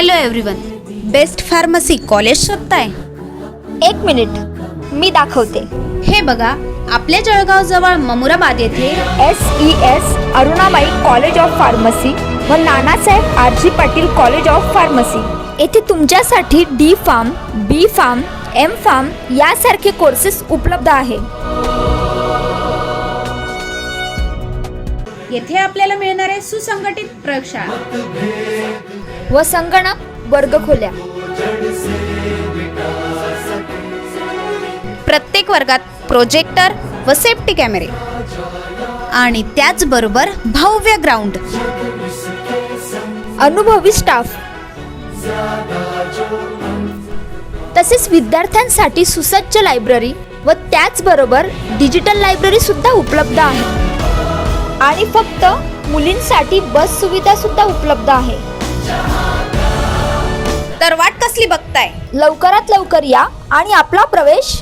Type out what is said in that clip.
Hello everyone. Best pharmacy college शोधताय? एक minute मी दाखवते. हे बघा आपल्या जळगाव जवळ ममुराबाद येथे S E S Arunabai college of pharmacy व Nanasaheb R G Patil college of pharmacy. येथे तुमच्यासाठी D pharm B pharm M pharm यासारखे कोर्सेस उपलब्ध आहे. येथे आपल्याला मिळणारे सुसंघटित प्रयोगशाळा. व संगणक वर्गखोल्या प्रत्येक वर्गात प्रोजेक्टर व सेफ्टी कॅमेरे आणि त्याचबरोबर भव्य ग्राउंड अनुभवी स्टाफ तसेच विद्यार्थ्यांसाठी सुसज्ज लायब्ररी व त्याचबरोबर डिजिटल लायब्ररी सुद्धा उपलब्ध आहे. आणि फक्त मुलींसाठी बस सुविधा सुद्धा उपलब्ध आहे. वाट कसली बघताय? लवकरात लवकर या आणि आपला प्रवेश